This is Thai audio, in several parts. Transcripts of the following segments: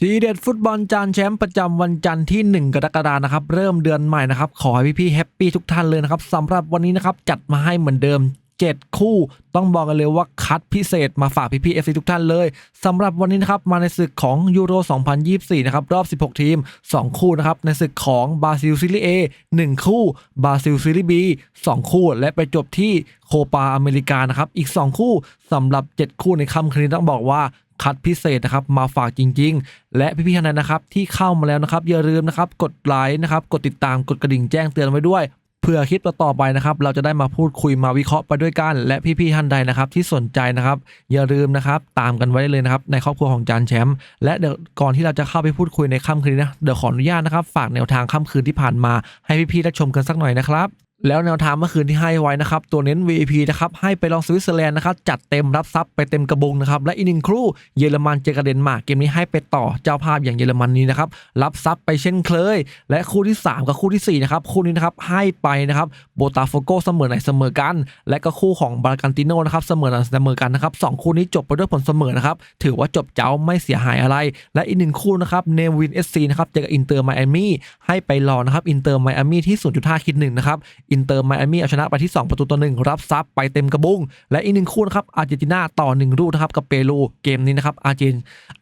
ทีเด็ดฟุตบอลจานแชมป์ประจำวันจันทร์ที่ 1 กรกฎาคมนะครับ เริ่มเดือนใหม่นะครับ ขอให้พี่ๆแฮปปี้ทุกท่านเลยนะครับสำหรับวันนี้นะครับ จัดมาให้เหมือนเดิม 7 คู่ ต้องบอกกันเลยว่าคัดพิเศษมาฝากพี่ๆเอฟซีทุกท่านเลยสำหรับวันนี้นะครับมาในศึกของยูโร 2024 นะครับ รอบ 16 ทีม 2 คู่นะครับ ในศึกของบราซิลซีรีเอ1คู่บราซิลซีรีบี2คู่ และไปจบที่โคปาอเมริกานะครับ อีก 2 คู่สำหรับ 7 คู่ในค่ำคืนนี้ต้องบอกว่าคัดพิเศษนะครับมาฝากจริง ๆ และพี่ๆท่านนั้นนะครับที่เข้ามาแล้วนะครับอย่าลืมนะครับกดไลค์นะครับกดติดตามกดกระดิ่งแจ้งเตือนไว้ด้วย เพื่อคลิปต่อไปนะครับเราจะได้มาพูดคุยมาวิเคราะห์ไปด้วยกัน และพี่ๆท่านใดนะครับ ที่สนใจนะครับอย่าลืมนะครับตามกันไว้ได้เลยนะครับในครอบครัวของจานแชมป์และเดี๋ยวก่อนที่เราจะเข้าไปพูดคุยในค่ำคืนนี้นะเดี๋ยวขออนุญาตนะครับ ฝากแนวทางค่ำคืนที่ผ่านมาให้พี่ๆได้ชมกันสักหน่อยนะครับ แล้วแนวทางเมื่อคืนที่ให้ไว้นะครับ ตัวเน้น VIP นะครับ ให้ไปลองสวิตเซอร์แลนด์นะครับ จัดเต็มรับทรัพย์ไปเต็มกระบุงนะครับ และอีกหนึ่งครู่เยอรมันเจอกับเดนมาเกมนี้ให้ไปต่อเจ้าภาพอย่างเยอรมันนี้นะครับ รับทรัพย์ไปเช่นเคย และคู่ที่ 3 กับคู่ทีสี่4 นะครับ คู่นี้นะครับให้ไปนะครับโบตาโฟโกเสมอไหนเสมอกัน และก็คู่ของบาร์กันติโนนะครับเสมอไหนเสมอกันนะครับสองคู่นี้จบไปด้วยผลเสมอนะครับถือว่าจบเจ้าไม่เสียหายอะไร และอีกหนึ่งคู่นะครับเนวินเอสซีนะครับเจอกับอินเตอร์ไมอามี่ให้ไปรอนะครับอินเตอร์ไมอามี่ที่0.5คิดหนึ่งนะครับอินเตอร์ไมอามี่เอาชนะไปที่ 2 ประตูต่อหนึ่งรับซับไปเต็มกระบุง และอีกหนึ่งคู่นะครับอาร์เจนตินาต่อ1ลูกนะครับกับเปรูเกมนี้นะครับอาร์เจน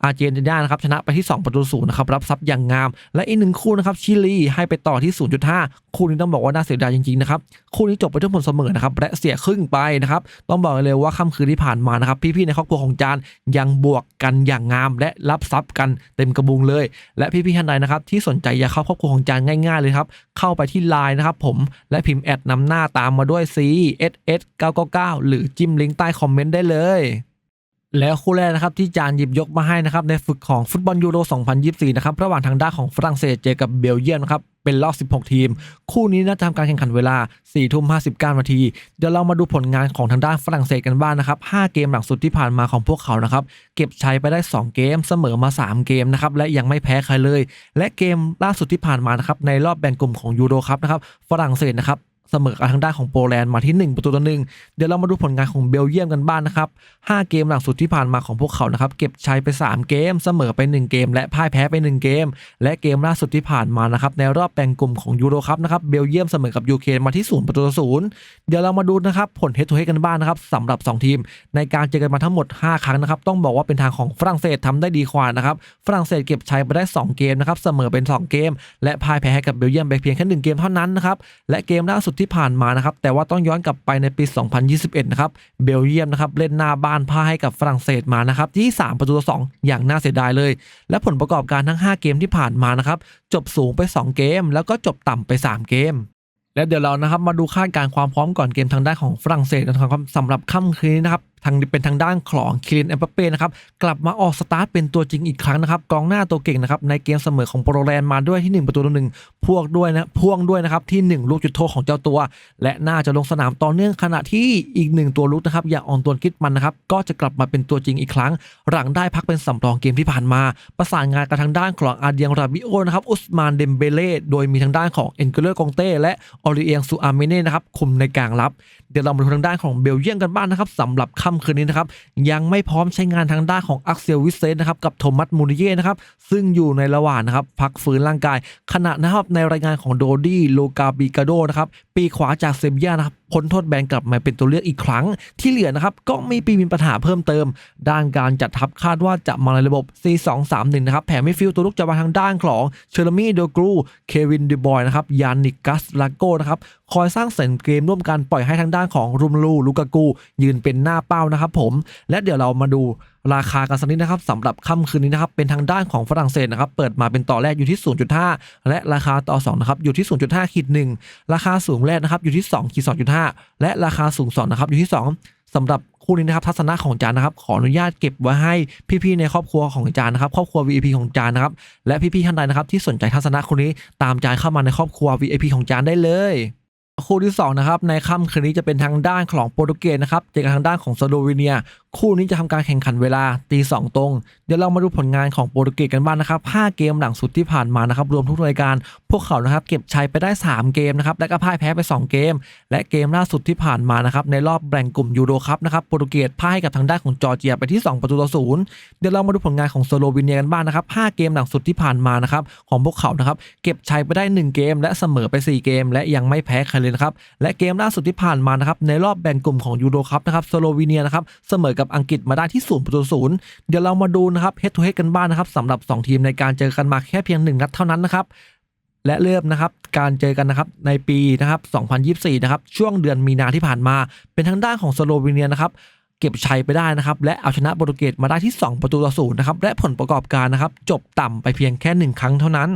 อาร์เจนตินานะครับชนะไปที่ 2 ประตูศูนย์นะครับรับซับอย่างงาม และอีกหนึ่งคู่นะครับชิลีให้ไปต่อที่ 0.5 คู่นี้ต้องบอกว่าน่าเสียดายจริงๆนะครับคู่นี้จบไปด้วยผลเสมอนะครับและเสียครึ่งไปนะครับต้องบอกเลยว่าค่ำคืนที่ผ่านมานะครับพี่ๆในครอบครัวของจานยังบวกกันอย่างงาม และรับซับกันเต็มกระบุงเลย และพี่ๆท่านใดนะครับที่สนใจอยากเข้าครอบครัวของจานง่ายๆเลยครับเข้าไปที่ไลน์นะครับผมและพิมพ์แอดนำหน้าตามมาด้วย C S S 999 หรือจิ้มลิงก์ใต้คอมเมนต์ได้เลย แล้วคู่แรกนะครับที่จานหยิบยกมาให้นะครับในฝึกของฟุตบอลยูโร 2024 นะครับระหว่างทางด้านของฝรั่งเศสเจอกับเบลเยียมนะครับเป็นรอบ 16 ทีม คู่นี้นะทำการแข่งขันเวลา 4 ทุ่ม 59 นาที เดี๋ยวเรามาดูผลงานของทางด้านฝรั่งเศสกันบ้างนะครับ 5 เกมหลังสุดที่ผ่านมาของพวกเขานะครับ เก็บชัยไปได้ 2 เกม เสมอมา 3 เกมนะครับ และยังไม่แพ้ใครเลย และเกมล่าสุดที่ผ่านมานะครับ ในรอบแบ่งกลุ่มของยูโรครับนะครับ ฝรั่งเศสนะครับ เสมอกับทางด้านของโปแลนด์มาที่ 1 ประตูต่อหนึ่งเดี๋ยวเรามาดูผลงานของเบลเยียมกันบ้างนะครับ 5 เกมหลังสุดที่ผ่านมาของพวกเขานะครับ เก็บชัยไป 3 เกม เสมอไป 1 เกม และพ่ายแพ้ไป 1 เกม และเกมล่าสุดที่ผ่านมานะครับ ในรอบแบ่งกลุ่มของยูโรคัพนะครับ เบลเยียมเสมอกับยูเครนมาที่0ประตูต่อศูนย์เดี๋ยวเรามาดูนะครับ ผลเฮดทูเฮดกันบ้างนะครับสำหรับ 2 ทีม ในการเจอกันมาทั้งหมด 5 ครั้งนะครับ ต้องบอกว่าเป็นทางของฝรั่งเศสทำได้ดีกว่านะครับ ฝรั่งเศสเก็บชัยไปได้ 2 เกมนะครับ เสมอเป็น 2 เกม และพ่ายแพ้ให้กับเบลเยียมไปเพียงแค่1เกมเท่านั้นนะครับ และเกมล่าสุดที่ผ่านมานะครับ แต่ว่าต้องย้อนกลับไปในปี 2021 นะครับ เบลเยียมนะครับเล่นหน้าบ้านพ่ายให้กับฝรั่งเศสมานะครับที่ 3 ประตูต่อ2อย่างน่าเสียดายเลย และผลประกอบการทั้ง 5 เกมที่ผ่านมานะครับ จบสูงไป 2 เกม แล้วก็จบต่ำไป 3 เกมและเดี๋ยวเรานะครับมาดูคาดการณ์ความพร้อมก่อนเกมทางด้านของฝรั่งเศสนะครับสำหรับค่ำคืนนี้นะครับ ทางเป็นทางด้านของคิรินเอ็มบัปเป้นะครับกลับมาออกสตาร์ทเป็นตัวจริงอีกครั้งนะครับกองหน้าตัวเก่งนะครับในเกมเสมอของโปรแลนด์มาด้วยที่ 1 ประตูต่อหนึ่งพวกด้วยนะพ่วงด้วยนะครับที่ 1 ลูกจุดโทษของเจ้าตัว และน่าจะลงสนามต่อเนื่องขณะที่อีกหนึ่งตัวลุกนะครับอย่างออนตวนคิดมันนะครับก็จะกลับมาเป็นตัวจริงอีกครั้ง หลังได้พักเป็นสำรองเกมที่ผ่านมา ประสานงานกับทางด้านของอาเดียงราบิโอนะครับอุสมานเดมเบเล่โดยมีทางด้านของเอ็นเกเลอร์กองเต้และออริเอียงซูอาเมเน่นะครับคุมในกลางรับ เดี๋ยวเรามาดูทางด้านของเบลเยียมกันบ้างนะครับสำหรับค่ำคืนนี้นะครับยังไม่พร้อมใช้งานทางด้านของอักเซลวิเซนนะครับกับโทมัสมูนิเย่นะครับซึ่งอยู่ในระหว่างนะครับพักฟื้นร่างกาย ขณะนะครับในรายงานของโดดี้โลกาบิกาโดนะครับปีขวาจากเซบียานะครับ พ้นโทษแบนกลับมาเป็นตัวเลือกอีกครั้ง ที่เหลือนะครับก็ไม่ปีมีปัญหาเพิ่มเติม ด้านการจัดทัพคาดว่าจะมาในระบบ 4-2-3-1 นะครับแผนไม่ฟิลตัวลุกจะมาทางด้านของเชอร์มี่เดอกรูเควินเดบอยนะครับยานิกกัสลาโกนะครับคอยสร้างเสริมเกมร่วมกันปล่อยให้ทางด้านของรุมลูลูกากูยืนเป็นหน้าเป้านะครับผมและเดี๋ยวเรามาดู ราคากันสักนิดนะครับสำหรับค่ำคืนนี้นะครับเป็นทางด้านของฝรั่งเศสนะครับเปิดมาเป็นต่อแรกอยู่ที่ 0.5 และราคาต่อ2นะครับอยู่ที่ 0.5ขีด1ราคาสูงแรกนะครับอยู่ที่2ขีด2.5 และราคาสูง2นะครับอยู่ที่ 2สำหรับคู่นี้นะครับทัศนะของจานนะครับขออนุญาตเก็บไว้ให้พี่ๆในครอบครัวของจานนะครับครอบครัว VIP ของจานนะครับและพี่ๆท่านใดนะครับที่สนใจทัศนะคู่นี้ตามจานเข้ามาในครอบครัว VIP ของจานได้เลย คู่ที่2นะครับในค่ำคืนนี้จะเป็นทางด้านของโปรตุเกสนะครับเจอกับทางด้านของสโลวีเนีย คู่นี้จะทำการแข่งขันเวลาตีสองตรง เดี๋ยวเรามาดูผลงานของโปรตุเกสกันบ้างนะครับ 5 เกมหลังสุดที่ผ่านมานะครับรวมทุกรายการ พวกเขานะครับเก็บชัยไปได้ 3 เกมนะครับและก็พ่ายแพ้ไป 2 เกม และเกมล่าสุดที่ผ่านมานะครับในรอบแบ่งกลุ่มยูโรคัพนะครับโปรตุเกสพ่ายกับทางด้านของจอร์เจียไปที่ 2 ประตูต่อศูนย์เดี๋ยวเรามาดูผลงานของสโลวีเนียกันบ้างนะครับ5เกมหลังสุดที่ผ่านมานะครับของพวกเขานะครับเก็บชัยไปได้ 1 เกม และเสมอไป 4 เกม และยังไม่แพ้ใครเลยนะครับและเกมล่าสุดที่ผ่านมานะครับในรอบแบ่งกลุ่มของยูโรคัพนะครับสโลวีเนียนะครับเสมอกับอังกฤษมาได้ที่ศูนย์ประตูศูนย์เดี๋ยวเรามาดูนะครับเฮดทูเฮดกันบ้างนะครับสำหรับ 2 ทีมในการเจอกันมาแค่เพียง 1 นัดเท่านั้นนะครับและเริ่มนะครับการเจอกันนะครับในปีนะครับ 2024 นะครับช่วงเดือนมีนาที่ผ่านมา เป็นทางด้านของสโลวีเนียนะครับเก็บชัยไปได้นะครับและเอาชนะโปรตุเกสมาได้ที่ 2 ประตูต่อศูนย์นะครับและผลประกอบการนะครับจบต่ำไปเพียงแค่ 1 ครั้งเท่านั้น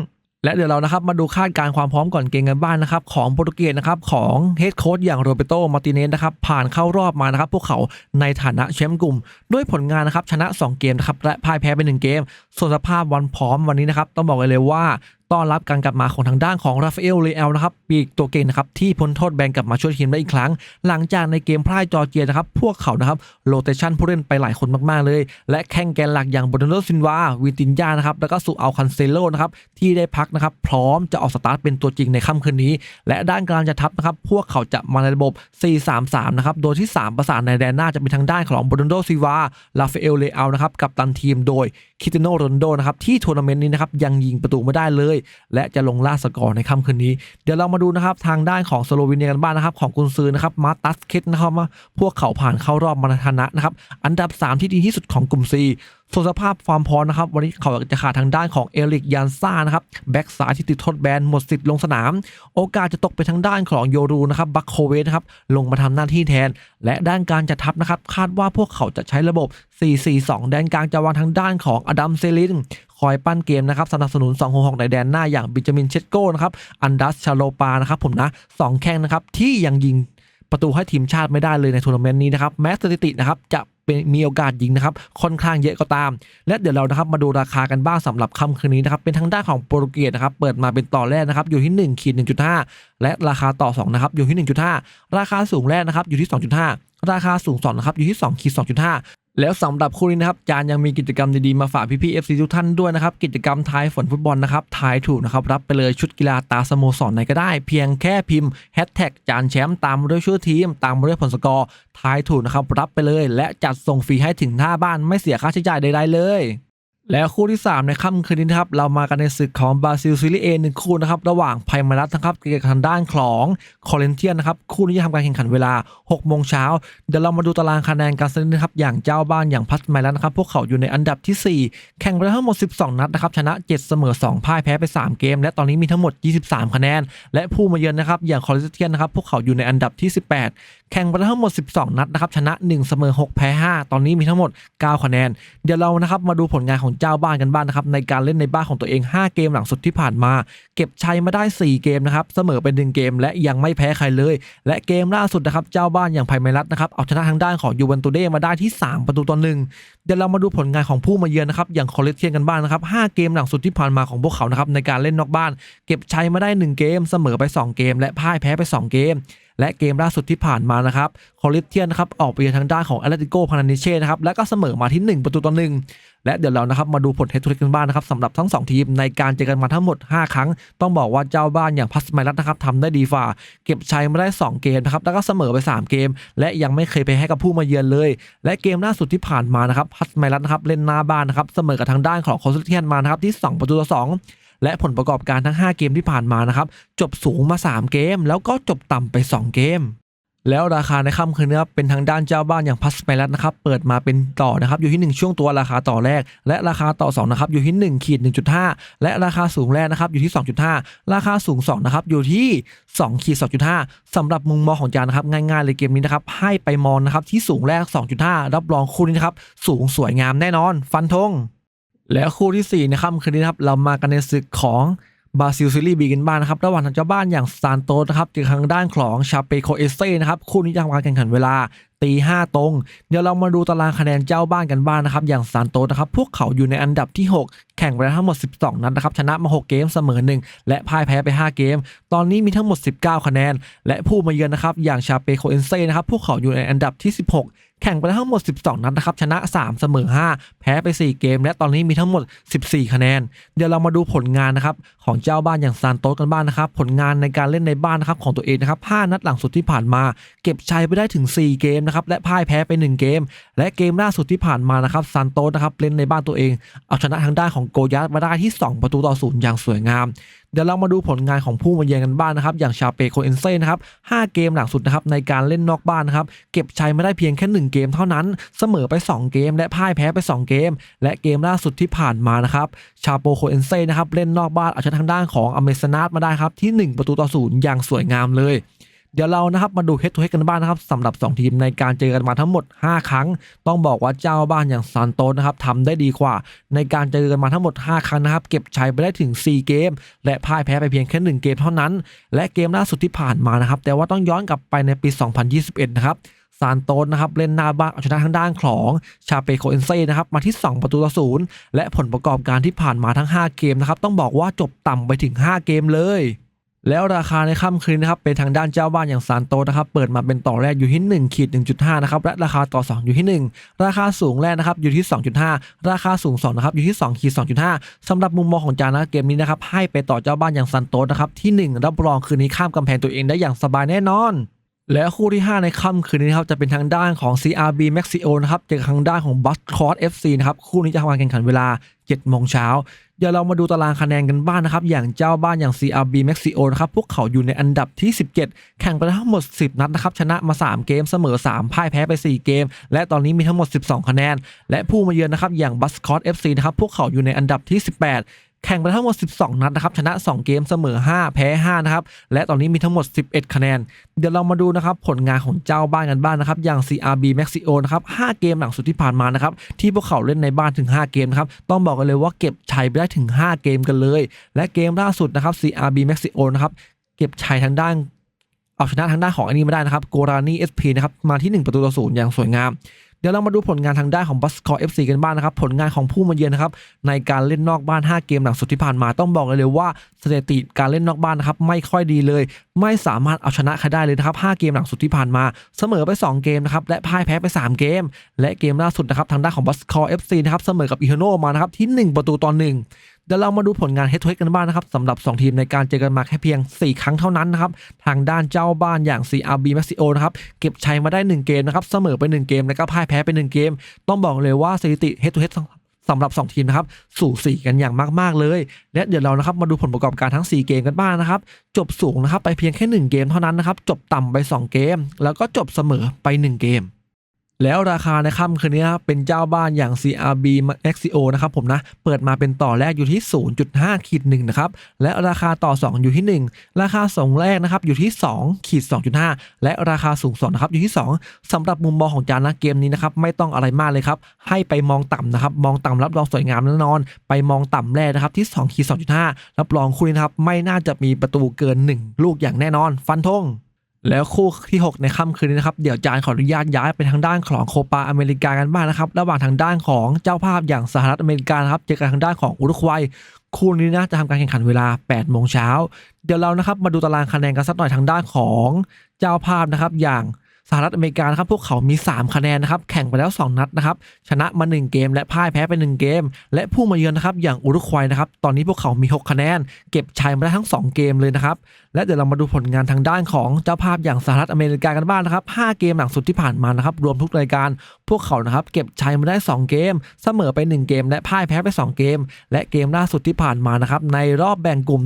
และเดี๋ยวเรานะครับมาดูคาดการความพร้อมก่อนเกมกันบ้านนะครับของโปรตุเกสนะครับของเฮดโค้ชอย่างโรเบโตมาร์ติเนสนะครับผ่านเข้ารอบมานะครับพวกเขาในฐานะแชมป์กลุ่ม ด้วยผลงานนะครับชนะ 2 เกมนะครับและพ่ายแพ้ไป1เกม ส่วนสภาพวันพร้อมวันนี้นะครับต้องบอกเลยว่า ต้อนรับการกลับมาของทางด้านของราฟาเอลเลเอลนะครับปีกตัวเก่งนะครับที่พ้นโทษแบนกลับมาช่วยทีมได้อีกครั้ง หลังจากในเกมพ่ายจอร์เจียนะครับพวกเขานะครับโรเตชันผู้เล่นไปหลายคนมากๆเลย และแข่งแกนหลักอย่างบรโนซินวาวิตินยานะครับแล้วก็สุอัลคันเซโลนะครับที่ได้พักนะครับพร้อมจะออกสตาร์ทเป็นตัวจริงในค่ำคืนนี้ และด้านกางจะทัพนะครับพวกเขาจะมาในระบบ 4-3-3 นะครับโดยที่ 3 ประสานในแดนหน้าจะเป็นทางด้านของบรโนซินวาลาฟาเอลเลเอลนะครับกับตันทีมโดยคิติโนโรนโดนะครับที่ทัวร์นาเมนต์นี้นะครับยังยิงประตูไม่ได้เลยและจะลงล่าสกอร์ในค่ำคืนนี้ เดี๋ยวเรามาดูนะครับทางด้านของสโลวีเนียกันบ้างนะครับของกุนซือนะครับมาตัสเคตนะครับว่าพวกเขาผ่านเข้ารอบมาในฐานะนะครับอันดับ 3 ที่ดีที่สุดของกลุ่ม C ส่วนสภาพความพร้อมนะครับ วันนี้เขาจะขาดทางด้านของเอริกยานซ่านะครับแบ็กซ้ายที่ติดทษแบนหมดสิทธิ์ลงสนาม โอกาสจะตกไปทางด้านของโยรูนะครับบัคโคเวสนะครับลงมาทำหน้าที่แทน และด้านการจัดทัพนะครับคาดว่าพวกเขาจะใช้ระบบ 4-4-2 แดนกลางจะวางทางด้านของอดัมเซลินคอยปั้นเกมนะครับสนับสนุน2 6 6ในแดนหน้าอย่างบิจามินเชตโก้นะครับอันดัสชาโลปานะครับผมนะสองแข้งนะครับที่ยังยิงประตูให้ทีมชาติไม่ได้เลยในทัวร์นาเมนต์นี้นะครับแม้สถิตินะครับจะ มีโอกาสยิงนะครับค่อนข้างเยอะก็ตาม และเดี๋ยวเรานะครับมาดูราคากันบ้างสำหรับค่ำคืนนี้นะครับเป็นทางด้านของโปรตุเกสนะครับเปิดมาเป็นต่อแรกนะครับอยู่ที่1ขีดหนึและราคาต่อ2นะครับอยู่ที่ 1.5 ราคาสูงแรกนะครับอยู่ที่ 2.5 ราคาสูง2นะครับอยู่ที่2ขีด2.5 แล้วสำหรับคู่นี้นะครับจานยังมีกิจกรรมดีๆมาฝากพี่ๆ FC ทุกท่านด้วยนะครับกิจกรรมทายฝนฟุตบอลนะครับทายถูกนะครับรับไปเลยชุดกีฬาตาสโมสรไหนก็ได้ เพียงแค่พิมพ์แฮชแท็กจานแชมป์ตามมาด้วยชื่อทีม ตามมาด้วยผลสกอร์ทายถูกนะครับรับไปเลย และจัดส่งฟรีให้ถึงหน้าบ้านไม่เสียค่าใช้จ่ายใดๆเลย แล้วคู่ที่ 3 ในค่ำคืนนี้นะครับ เรามากันในศึกของบราซิลซีรีเอหนึ่งคู่นะครับ ระหว่างไพมารัสนะครับเกี่ยวกับทางด้านของคอเรนเทียนนะครับ คู่นี้จะทำการแข่งขันเวลา 6 โมงเช้า เดี๋ยวเรามาดูตารางคะแนนการสักนิดนะครับ อย่างเจ้าบ้านอย่างพัสมารัสนะครับ พวกเขาอยู่ในอันดับทีสี่ 4 แข่งไปทั้งหมด 12 นัดนะครับ ชนะ 7 เสมอ 2 พ่ายแพ้ไป 3 เกม และตอนนี้มีทั้งหมด 23 คะแนน และผู้มาเยือนนะครับอย่างคอเรนเทียนนะครับพวกเขาอยู่ในอันดับที่ 18 แข่งไปแล้วทั้งหมด 12 นัดนะครับชนะ 1 เสมอ 6 แพ้ 5 ตอนนี้มีทั้งหมด 9 คะแนน เดี๋ยวเรานะครับมาดูผลงานของเจ้าบ้านกันบ้างนะครับในการเล่นในบ้านของตัวเอง 5 เกมหลังสุดที่ผ่านมา เก็บชัยมาได้ 4 เกมนะครับเสมอเป็น1เกม และยังไม่แพ้ใครเลย และเกมล่าสุดนะครับเจ้าบ้านอย่างไพเมรัสนะครับเอาชนะทางด้านของยูเวนตุเดมาได้ที่ 3 ประตูต่อหนึ่งเดี๋ยวเรามาดูผลงานของผู้มาเยือนนะครับอย่างคอเลสเทียนกันบ้างนะครับ5เกมหลังสุดที่ผ่านมาของพวกเขานะครับในการเล่นนอกบ้าน เก็บชัยมาได้ 1 เกม เสมอไป 2 เกม และพ่ายแพ้ไป 2 เกม และเกมล่าสุดที่ผ่านมานะครับคอริเทียนนะครับออกไปทางด้านของแอตเลติโกพานานิเช่นะครับและก็เสมอมาที่ 1 ประตูต่อหนึ่งและเดี๋ยวเรานะครับมาดูผลเฮดทูเฮดกันบ้างนะครับสำหรับทั้ง 2 ทีมในการเจอกันมาทั้งหมด 5 ครั้ง ต้องบอกว่าเจ้าบ้านอย่างพัสไมรัสนะครับทำได้ดีฝ่า เก็บชัยมาได้ 2 เกมนะครับแล้วก็เสมอไป 3 เกม และยังไม่เคยไปให้กับผู้มาเยือนเลย และเกมล่าสุดที่ผ่านมานะครับพัสไมรัสนะครับเล่นหน้าบ้านนะครับเสมอกับทางด้านของคอริเทียนมานะครับที่ 2 ประตูต่อ2 และผลประกอบการทั้ง 5 เกมที่ผ่านมานะครับจบสูงมา 3 เกม แล้วก็จบต่ำไป 2 เกม แล้วราคาในค่ำคืนนี้เป็นทางด้านเจ้าบ้านอย่างพัสไมรัสนะครับเปิดมาเป็นต่อนะครับอยู่ที่ 1 ช่วงตัวราคาต่อแรก และราคาต่อ2นะครับอยู่ที่1ขีด1.5 และราคาสูงแรกนะครับอยู่ที่ 2.5 ราคาสูง2นะครับอยู่ที่2ขีด2.5สำหรับมุมมองของจานนะครับง่ายๆเลยเกมนี้นะครับให้ไปมองนะครับที่สูงแรก 2.5 รับรองคู่นี้นะครับสูงสวยงามแน่นอน ฟันธง แล้วคู่ที่4ในค่ำคืนนี้นะครับเรามากันในศึกของบราซิลซีรีส์บีกันบ้างนะครับ ระหว่างทางเจ้าบ้านอย่างซานโตสนะครับเจอทางด้านของชาเปโคเอเซ่นะครับคู่นี้จะทำการแข่งขันเวลาตีห้าตรง เดี๋ยวเรามาดูตารางคะแนนเจ้าบ้านกันบ้างนะครับ อย่างซานโตสนะครับ พวกเขาอยู่ในอันดับที่ 6 แข่งไปทั้งหมด 12 นัดนะครับ ชนะมา 6 เกมเสมอ 1 และพ่ายแพ้ไป 5 เกม ตอนนี้มีทั้งหมด 19 คะแนน และผู้มาเยือนนะครับ อย่างชาเปโคเอนเซ่นะครับ พวกเขาอยู่ในอันดับที่ 16 แข่งไปแล้วทั้งหมด 12 นัดนะครับ ชนะ 3 เสมอ 5 แพ้ไป 4 เกม และตอนนี้มีทั้งหมด 14 คะแนน เดี๋ยวเรามาดูผลงานนะครับของเจ้าบ้านอย่างซานโตสกันบ้างนะครับ ผลงานในการเล่นในบ้านนะครับของตัวเองนะครับ 5 นัดหลังสุดที่ผ่านมา เก็บชัยไปได้ถึง 4 เกมนะครับ และพ่ายแพ้ไป 1 เกม และเกมล่าสุดที่ผ่านมานะครับซานโตสนะครับเล่นในบ้านตัวเอง เอาชนะทางด้านของโกยัสมาได้ที่ 2 ประตูต่อศูนย์อย่างสวยงามเดี๋ยวเรามาดูผลงานของผู้มาเยือนกันบ้างนะครับ อย่างชาเปโคเอนเซ่นะครับ5เกมหลังสุดนะครับในการเล่นนอกบ้านนะครับ เก็บชัยมาได้เพียงแค่ 1 เกมเท่านั้น เสมอไป 2 เกม และพ่ายแพ้ไป 2 เกม และเกมล่าสุดที่ผ่านมานะครับชาโปโคเอนเซ่นะครับเล่นนอกบ้านเอาชนะทางด้านของอเมซนาตมาได้ครับที่ 1 ประตูต่อศูนย์อย่างสวยงามเลย เดี๋ยวเรานะครับมาดูเฮดทูเฮดกันบ้างนะครับสำหรับ 2 ทีมในการเจอกันมาทั้งหมด 5 ครั้ง ต้องบอกว่าเจ้าบ้านอย่างซานโตสนะครับทำได้ดีกว่า ในการเจอกันมาทั้งหมด 5 ครั้งนะครับ เก็บชัยไปได้ถึง 4 เกม และพ่ายแพ้ไปเพียงแค่ 1 เกมเท่านั้น และเกมล่าสุดที่ผ่านมานะครับ แต่ว่าต้องย้อนกลับไปในปี 2021 นะครับซานโตสนะครับเล่นหน้าบ้านเอาชนะทางด้านของชาเปโคเอนเซ่นะครับมาที่ 2 ประตูต่อศูนย์และผลประกอบการที่ผ่านมาทั้ง 5 เกมนะครับต้องบอกว่าจบต่ำไปถึง 5 เกมเลย แล้วราคาในค่ำคืนนะครับเป็นทางด้านเจ้าบ้านอย่างซานโตนะครับเปิดมาเป็นต่อแรกอยู่ที่1ขีด1.5นะครับและราคาต่อ 2 อยู่ที่ 1 ราคาสูงแรกนะครับอยู่ที่ 2.5 ราคาสูง2นะครับอยู่ที่2ขีด2.5สำหรับมุมมองของจานะเกมนี้นะครับให้ไปต่อเจ้าบ้านอย่างซานโตนะครับที่ 1 รับรองคืนนี้ข้ามกำแพงตัวเองได้อย่างสบายแน่นอน และคู่ที่ 5 ในค่ำคืนนี้นะครับจะเป็นทางด้านของ CRB Maxio นะครับเจอทางด้านของ b u s c o r t FC นะครับคู่นี้จะทำการแข่งขันเวลา7โมงเช้าเดี๋ยวเรามาดูตารางคะแนนกันบ้างนะครับ อย่างเจ้าบ้านอย่าง CRB Maxio นะครับพวกเขาอยู่ในอันดับที่ 17 แข่งไปทั้งหมด 10 นัดนะครับชนะมา 3 เกมเสมอ 3 พ่ายแพ้ไป 4 เกม และตอนนี้มีทั้งหมด 12 คะแนน และผู้มาเยือนนะครับอย่าง b u s c o t FC นะครับพวกเขาอยู่ในอันดับที่ 18 แข่งไปทั้งหมด 12 นัดนะครับชนะ 2 เกมเสมอ 5 แพ้ 5 นะครับ และตอนนี้มีทั้งหมด 11 คะแนน เดี๋ยวเรามาดูนะครับผลงานของเจ้าบ้านกันบ้างนะครับ อย่าง CRB Maxio นะครับ 5 เกมหลังสุดที่ผ่านมานะครับ ที่พวกเขาเล่นในบ้านถึง 5 เกมนะครับ ต้องบอกกันเลยว่าเก็บชัยไปได้ถึง 5 เกมกันเลย และเกมล่าสุดนะครับ CRB Maxio นะครับเก็บชัยทางด้านเอาชนะทางด้านของอันนี้มาได้นะครับโกรานีเอสพีนะครับมาที่ 1 ประตูต่อศูนย์อย่างสวยงาม เดี๋ยวเรามาดูผลงานทางด้านของบัสคอร์เอฟซีกันบ้างนะครับ ผลงานของผู้มาเยือนนะครับในการเล่นนอกบ้าน 5 เกมหลังสุดที่ผ่านมาต้องบอกเลยเลยว่าสถิติการเล่นนอกบ้านนะครับไม่ค่อยดีเลย ไม่สามารถเอาชนะใครได้เลยนะครับ 5 เกมหลังสุดที่ผ่านมา เสมอไป 2 เกมนะครับและพ่ายแพ้ไป 3 เกม และเกมล่าสุดนะครับทางด้านของบัสคอร์เอฟซีนะครับเสมอกับอีเทโนมานะครับที่ 1 ประตูต่อหนึ่ง เดี๋ยวเรามาดูผลงานเฮดทูเฮดกันบ้างนะครับสำหรับ 2 ทีมในการเจอกันมาแค่เพียง 4 ครั้งเท่านั้นนะครับ ทางด้านเจ้าบ้านอย่าง CRB Maxio นะครับ เก็บชัยมาได้ 1 เกมนะครับ เสมอไป 1 เกม แล้วก็พ่ายแพ้ไป 1 เกม ต้องบอกเลยว่าสถิติเฮดทูเฮดสำหรับ 2 ทีมนะครับ สู่สีกันอย่างมาก ๆ เลย และเดี๋ยวเรานะครับมาดูผลประกอบการทั้ง 4 เกมกันบ้างนะครับ จบสูงนะครับไปเพียงแค่ 1 เกมเท่านั้นนะครับ จบต่ำไป 2 เกม แล้วก็จบเสมอไป 1 เกม แล้วราคาในค่ำคืนนี้ครับเป็นเจ้าบ้านอย่าง CRB Maxio นะครับผมนะเปิดมาเป็นต่อแรกอยู่ที่ 0.5ขีด1นะครับและราคาต่อ 2 อยู่ที่ 1 ราคาส่งแรกนะครับอยู่ที่2ขีด2.5 และราคาสูง2นะครับอยู่ที่ 2สำหรับมุมมองของจานนะเกมนี้นะครับไม่ต้องอะไรมากเลยครับให้ไปมองต่ำนะครับมองต่ำรับรองสวยงามแน่นอน ไปมองต่ำแรกนะครับที่2ขีด2.5รับรองคู่นี้นะครับไม่น่าจะมีประตูเกิน 1 ลูกอย่างแน่นอน ฟันธง แล้วคู่ที่ 6 ในค่ำคืนนี้นะครับ เดี๋ยวจานขออนุญาตย้ายไปทางด้านของโคปาอเมริกากันบ้างนะครับ ระหว่างทางด้านของเจ้าภาพอย่างสหรัฐอเมริกานะครับเจอกันทางด้านของอุรุกวัยคู่นี้นะจะทำการแข่งขันเวลา 8 โมงเช้า เดี๋ยวเรานะครับมาดูตารางคะแนนกันสักหน่อยทางด้านของเจ้าภาพนะครับอย่าง สหรัฐอเมริกานะครับพวกเขามี 3 คะแนนนะครับ แข่งไปแล้ว 2 นัดนะครับ ชนะมา 1 เกม และพ่ายแพ้ไป 1 เกม และผู้มาเยือนนะครับ อย่างอุรุกวัยนะครับ ตอนนี้พวกเขามี 6 คะแนน เก็บชัยมาได้ทั้ง 2 เกมเลยนะครับ และเดี๋ยวเรามาดูผลงานทางด้านของเจ้าภาพอย่างสหรัฐอเมริกากันบ้างนะครับ 5 เกมหลังสุดที่ผ่านมานะครับ รวมทุกรายการ พวกเขานะครับ เก็บชัยมาได้ 2 เกม เสมอไป 1 เกม และพ่ายแพ้ไป 2 เกม และเกมล่าสุดที่ผ่านมานะครับ ในรอบแบ่งกลุ่ม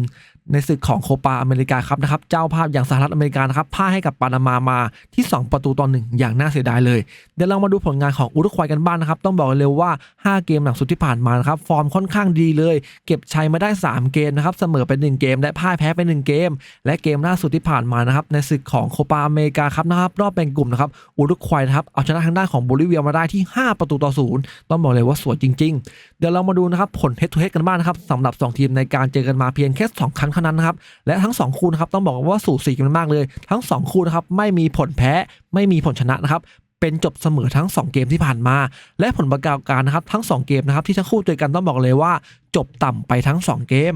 ในศึกของโคปาอเมริกาครับนะครับ เจ้าภาพอย่างสหรัฐอเมริกานะครับพ่ายให้กับปานามามาที่ 2 ประตูต่อหนึ่งอย่างน่าเสียดายเลย เดี๋ยวเรามาดูผลงานของอุรุกวัยกันบ้างนะครับ ต้องบอกเลยว่า 5 เกมหลังสุดที่ผ่านมานะครับ ฟอร์มค่อนข้างดีเลย เก็บชัยมาได้ 3 เกมนะครับ เสมอไป1เกม และพ่ายแพ้ไป1เกม และเกมล่าสุดที่ผ่านมานะครับในศึกของโคปาอเมริกาครับนะครับรอบแบ่งกลุ่มนะครับอุรุกวัยนะครับเอาชนะทางด้านของโบลิเวียมาได้ที่ 5 ประตูต่อศูนย์ต้องบอกเลยว่าสวยจริง ๆ เดี๋ยวเรามาดูนะครับผล head to head กันบ้างนะครับสำหรับ 2 ทีมในการเจอกันมาเพียงแค่2ครั้งเท่านั้นนะครับ และทั้ง 2 คู่นะครับต้องบอกว่าสูสีกันมากเลย ทั้ง 2 คู่นะครับไม่มีผลแพ้ไม่มีผลชนะนะครับเป็นจบเสมอทั้ง 2 เกมที่ผ่านมา และผลประกอบการนะครับทั้ง 2 เกมนะครับที่ทั้งคู่เจอกันต้องบอกเลยว่า จบต่ำไปทั้ง 2 เกม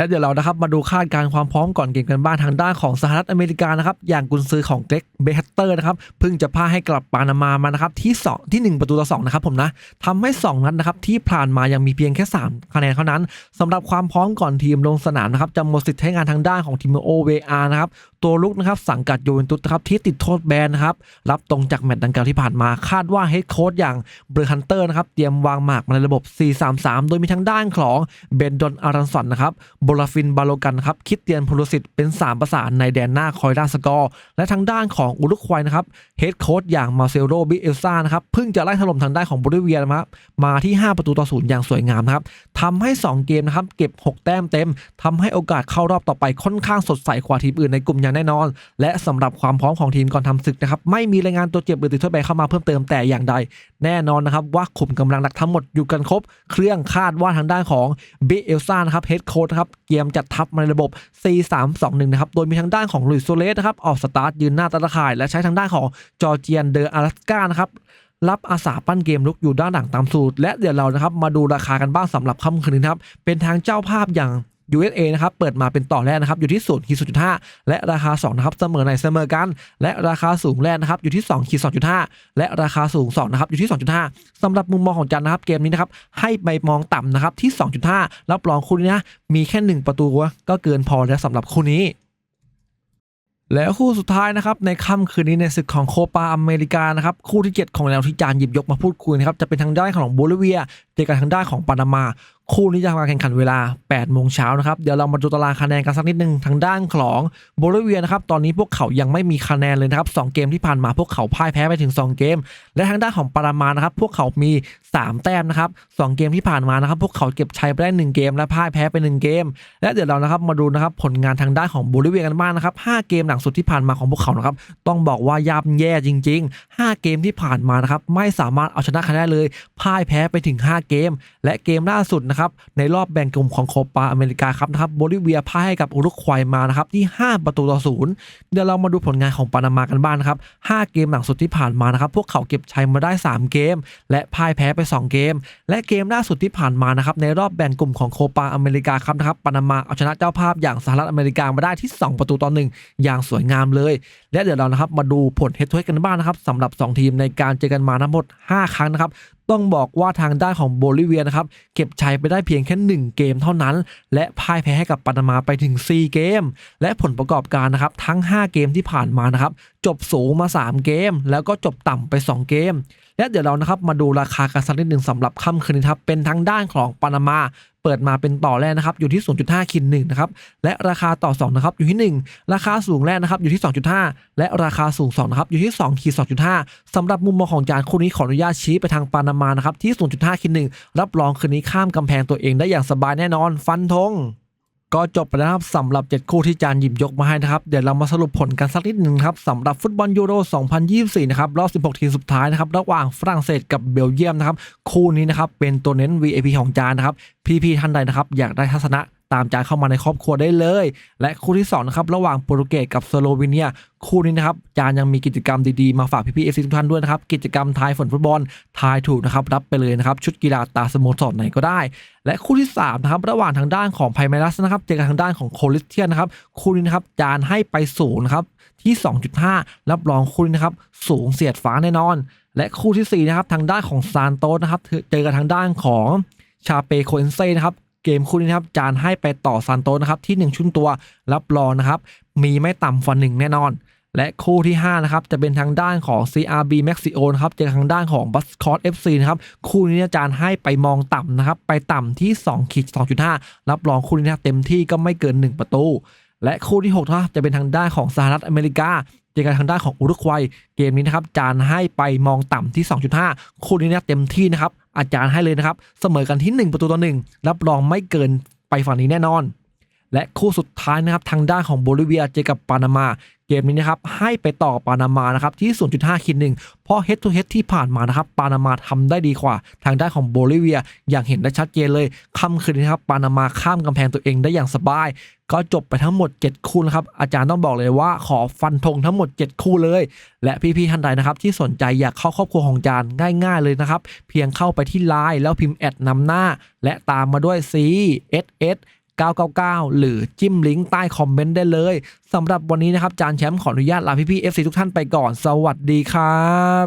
และเดี๋ยวเรานะครับมาดูคาดการความพร้อมก่อนเกมกันบ้างทางด้านของสหรัฐอเมริกานะครับอย่างกุนซือของเกรกเบฮัตเตอร์นะครับเพิ่งจะพาให้กลับปานามามานะครับที่สองที่ 1 ประตูต่อ2นะครับผมนะทำให้ 2 นัดนะครับที่ผ่านมายังมีเพียงแค่ 3 คะแนนเท่านั้นสำหรับความพร้อมก่อนทีมลงสนามนะครับจะหมดสิทธิ์ใช้งานทางด้านของทีมโอเวอาร์นะครับตัวลุกนะครับสังกัดยูเวนตุสนะครับที่ติดโทษแบนนะครับรับตรงจากแมตช์ดังกล่าวที่ผ่านมาคาดว่าเฮดโค้ชอย่างเบรฮันเตอร์นะครับเตรียมวางหมากมาในระบบ 4-3-3 โดยมีทางด้านของเบนดอนอารันสันนะครับบลาฟิน บาโลกันครับ คิดเตียนพลุสิตเป็น 3 ประสานในแดนหน้าคอยด้าสกอร์ และทางด้านของอุรุกวัยนะครับ เฮดโค้ชอย่างมาเซโรบิเอลซานะครับ เพิ่งจะไล่ถล่มทางด้านของโบลิเวียนะครับ มาที่ 5 ประตูต่อศูนย์อย่างสวยงามนะครับทำให้ 2 เกมนะครับ เก็บ 6 แต้มเต็มทำให้โอกาสเข้ารอบต่อไปค่อนข้างสดใสกว่าทีมอื่นในกลุ่มอย่างแน่นอน และสำหรับความพร้อมของทีมก่อนทำศึกนะครับ ไม่มีรายงานตัวเจ็บหรือติดโทษแบนเข้ามาเพิ่มเติมแต่อย่างใด แน่นอนนะครับว่าขุมกำลังหลักทั้งหมดอยู่กันครบ เครื่องคาดว่าทางด้านของเบเอลซานะครับเฮดโค้ชนะครับเกียมจัดทัพมาในระบบ 4-3-2-1 นะครับ โดยมีทางด้านของลุยโซเลสนะครับ ออกสตาร์ทยืนหน้าตะข่าย และใช้ทางด้านของจอร์เจียนเดออารัสกานะครับรับอาสาปั้นเกมลุกอยู่ด้านหลังตามสูตร และเดี๋ยวเรานะครับมาดูราคากันบ้างสำหรับค่ำคืนนี้นะครับเป็นทางเจ้าภาพอย่าง USA นะครับเปิดมาเป็นต่อแรกนะครับอยู่ที่0ขีด0.5และราคา2นะครับเสมอในเสมอกัน และราคาสูงแรกนะครับอยู่ที่2ขีด2.5และราคาสูง2นะครับอยู่ที่ 2.5สำหรับมุมมองของจันนะครับเกมนี้นะครับให้ไปมองต่ำนะครับที่ 2.5 รับรองคู่นี้นะมีแค่ 1 ประตูก็เกินพอแล้วสำหรับคู่นี้แล้วคู่สุดท้ายนะครับในค่ำคืนนี้ในศึกของโคปาอเมริกานะครับคู่ที่ 7 ของแนวที่จานหยิบยกมาพูดคุยนะครับจะเป็นทางด้านของโบลิเวียเจอกันทางด้านของปานามา คู่นี้จะมาแข่งขันเวลา 8 โมงเช้านะครับ เดี๋ยวเรามาดูตารางคะแนนกันสักนิดนึงทางด้านของโบลิเวียนะครับ ตอนนี้พวกเขายังไม่มีคะแนนเลยนะครับ 2 เกมที่ผ่านมาพวกเขาพ่ายแพ้ไปถึง 2 เกม และทางด้านของปารามานะครับ พวกเขามี 3 แต้มนะครับ 2 เกมที่ผ่านมานะครับ พวกเขาเก็บชัยไปได้ 1 เกม และพ่ายแพ้ไป 1 เกม และเดี๋ยวเรานะครับมาดูนะครับผลงานทางด้านของโบลิเวียกันบ้างนะครับ 5 เกมหลังสุดที่ผ่านมาของพวกเขานะครับ ต้องบอกว่ายาบแย่จริง ๆ 5 เกมที่ผ่านมานะครับไม่สามารถเอาชนะครได้เลยพ่ายแพ้ไปถึง 5 เกม และเกมล่าสุดนะครับในรอบแบ่งกลุ่มของโคปาอเมริกาครับนะครับโบลิเวียพ่ายให้กับอุรุกวัยมานะครับที่ 5 ประตูต่อศูนย์เดี๋ยวเรามาดูผลงานของปานามากันบ้างนะครับ 5 เกมหลังสุดที่ผ่านมานะครับพวกเขาเก็บชัยมาได้ 3 เกม และพ่ายแพ้ไป 2 เกม และเกมล่าสุดที่ผ่านมานะครับในรอบแบ่งกลุ่มของโคปาอเมริกาครับนะครับปานามาเอาชนะเจ้าภาพอย่างสหรัฐอเมริกามาได้ที่ 2 ประตูต่อหนึ่งอย่างสวยงามเลย และเดี๋ยวเรานะครับมาดูผลเฮดทเฮดกันบ้างนะครับสำหรับ 2 ทีมในการเจอกันมาทั้งหมด 5 ครั้งนะครับ ต้องบอกว่าทางด้านของโบลิเวียนะครับเก็บชัยไปได้เพียงแค่ 1 เกมเท่านั้น และพ่ายแพ้ให้กับปานามาไปถึง 4 เกม และผลประกอบการนะครับทั้ง 5 เกมที่ผ่านมานะครับจบสูงมา 3 เกม แล้วก็จบต่ำไป 2 เกม และเดี๋ยวเรานะครับมาดูราคากันสักนิดหนึ่งสำหรับค่ำคืนนี้ครับเป็นทางด้านของปานามาเปิดมาเป็นต่อแรกนะครับอยู่ที่ 0.5คินหนึ่งนะครับและราคาต่อ2นะครับอยู่ที่ 1 ราคาสูงแรกนะครับอยู่ที่ 2.5 และราคาสูง2นะครับอยู่ที่2ขีด2.5สำหรับมุมมองของจานคู่นี้ขออนุญาตชี้ไปทางปานามานะครับที่ 0.5คินหนึ่งรับรองคืนนี้ข้ามกำแพงตัวเองได้อย่างสบายแน่นอน ฟันธง ก็จบไปแล้วนะครับสำหรับ 7 คู่ที่จานหยิบยกมาให้นะครับ เดี๋ยวเรามาสรุปผลกันสักนิดหนึ่งครับสำหรับฟุตบอลยูโร 2024 นะครับ รอบ 16 ทีมสุดท้ายนะครับ ระหว่างฝรั่งเศสกับเบลเยียมนะครับ คู่นี้นะครับ เป็นตัวเน้น VIP ของจานนะครับ พี่ๆท่านใดนะครับ อยากได้ทัศนะ ตามจานเข้ามาในครอบครัวได้เลย และคู่ที่2นะครับระหว่างโปรตุเกสกับสโลวีเนีย คู่นี้นะครับจานยังมีกิจกรรมดีๆ มาฝากพี่ๆเอฟซีทุกท่านด้วยนะครับ กิจกรรมทายฝนฟุตบอลทายถูกนะครับรับไปเลยนะครับ ชุดกีฬาตาสโมสรไหนก็ได้ และคู่ที่3นะครับระหว่างทางด้านของไพเมรัสนะครับเจอกับทางด้านของโคลิสเทียนนะครับคู่นี้นะครับจานให้ไปสูงนะครับที่ 2.5 รับรองคู่นี้นะครับสูงเสียดฟ้าแน่นอน และคู่ทีสี่4นะครับทางด้านของซานโตสนะครับเจอกับทางด้านของชาเปโคเอนเซ่นะครับ เกมคู่นี้นะครับจานให้ไปต่อซานโตนะครับที่ 1 ชุนตัวรับรองนะครับ มีไม่ต่ำกว่าหนึ่งแน่นอน และคู่ที่ 5 นะครับ จะเป็นทางด้านของ CRB Maxio นะครับเจอทางด้านของ b u s c o t FC นะครับ คู่นี้อาจารย์ให้ไปมองต่ำนะครับ ไปต่ำที่2ขีด2.5 รับรองคู่นี้นะครับเต็มที่ก็ไม่เกิน 1 ประตู และคู่ที่6นะครับจะเป็นทางด้านของสหรัฐอเมริกาเจอกันทางด้านของอุรุกวัยเกมนี้นะครับ จานให้ไปมองต่ำที่ 2.5 คู่นี้นะเต็มที่นะครับ อาจารย์ให้เลยนะครับ เสมอกันที่ 1 ประตูต่อ1รับรองไม่เกินไปฝั่งนี้แน่นอน และคู่สุดท้ายนะครับทางด้านของโบลิเวียเจอกับปานามา เกมนี้นะครับให้ไปต่อปานามานะครับที่ 0.5คิดหนึ่งเพราะ head to head ที่ผ่านมานะครับปานามาทำได้ดีกว่า ทางด้านของโบลิเวียอย่างเห็นได้ชัดเจนเลยค่ำคืนนี้ครับปานามาข้ามกำแพงตัวเองได้อย่างสบาย ก็จบไปทั้งหมด 7 คู่นะครับอาจารย์ต้องบอกเลยว่าขอฟันธงทั้งหมด 7 คู่เลย และพี่ๆท่านใดนะครับที่สนใจอยากเข้าครอบครัวของอาจานง่าย ๆเลยนะครับเพียงเข้าไปที่ไลน์แล้วพิมพ์แอดนำหน้า และตามมาด้วย C S S 999 หรือจิ้มลิงก์ใต้คอมเมนต์ได้เลยสำหรับวันนี้นะครับจานแชมป์ขออนุญาตลาพี่ๆ FC ทุกท่านไปก่อน สวัสดีครับ